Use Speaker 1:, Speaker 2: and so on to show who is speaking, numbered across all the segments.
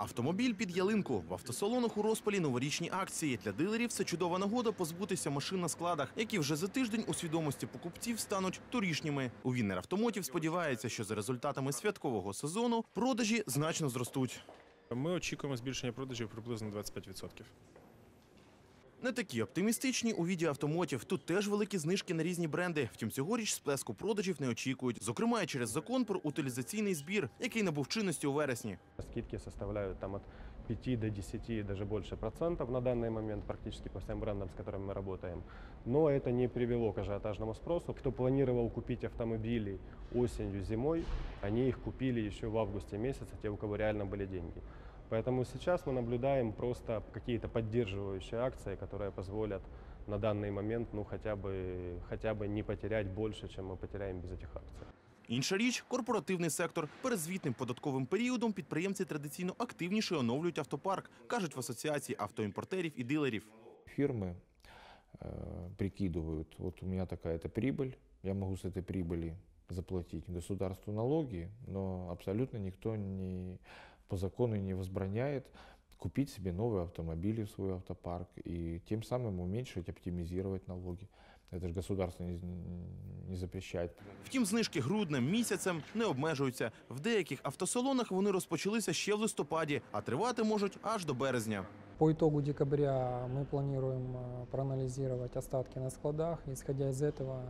Speaker 1: Автомобіль під ялинку в автосалонах у розпалі новорічні акції. Для дилерів це чудова нагода позбутися машин на складах, які вже за тиждень у свідомості покупців стануть торішніми. У Віннер Автомотів сподівається, що за результатами святкового сезону продажі значно зростуть.
Speaker 2: Ми очікуємо збільшення продажів приблизно 25%.
Speaker 1: Не такі оптимістичні у віді автомотів. Тут теж великі знижки на різні бренди. Втім, цьогоріч сплеску продажів не очікують. Зокрема, і через закон про утилізаційний збір, який набув чинності у вересні.
Speaker 3: Скидки составляют там от 5 до 10 и даже больше процентов на данный момент практически по всем брендам, с которыми мы работаем. Но это не привело к ажиотажному спросу. Кто планировал купить автомобили осенью, зимой, они их купили еще в августе месяце, те, у кого реально были деньги. Поэтому сейчас мы наблюдаем просто какие-то поддерживающие акции, которые позволят на данный момент ну, хотя, бы, хотя бы не потерять больше, чем мы потеряем без этих акций.
Speaker 1: Інша річ корпоративний сектор. Перед звітним податковим періодом підприємці традиційно активніше оновлюють автопарк, кажуть в асоціації автоімпортерів і дилерів.
Speaker 4: фирмы э, прикидывают, вот у меня такая-то прибыль, я могу с этой прибыли заплатить государству налоги, но абсолютно никто не, по закону не возбраняет купить себе новые автомобили в свой автопарк и тем самым уменьшить, оптимизировать налоги. Это же государство не, не запрещает.
Speaker 1: Втім, знижки груднем місяцем не обмежуються. В деяких автосалонах вони розпочалися ще в листопаді, а тривати можуть аж до березня.
Speaker 5: По итогу декабря мы планируем э, проанализировать остатки на складах, исходя из этого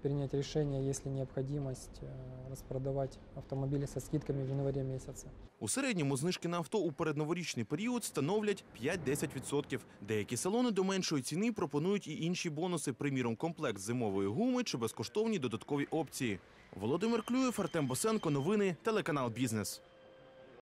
Speaker 5: принять решение, есть ли необходимость э, распродавать автомобили со скидками в январе месяце.
Speaker 1: У середньому знижки на авто у передноворічний період становлять 5-10%. Деякі салони до меншої ціни пропонують і інші бонуси, приміром, комплект зимової гуми чи безкоштовні додаткові опції. Володимир Клюєв, Артем Босенко, новини, телеканал Бізнес.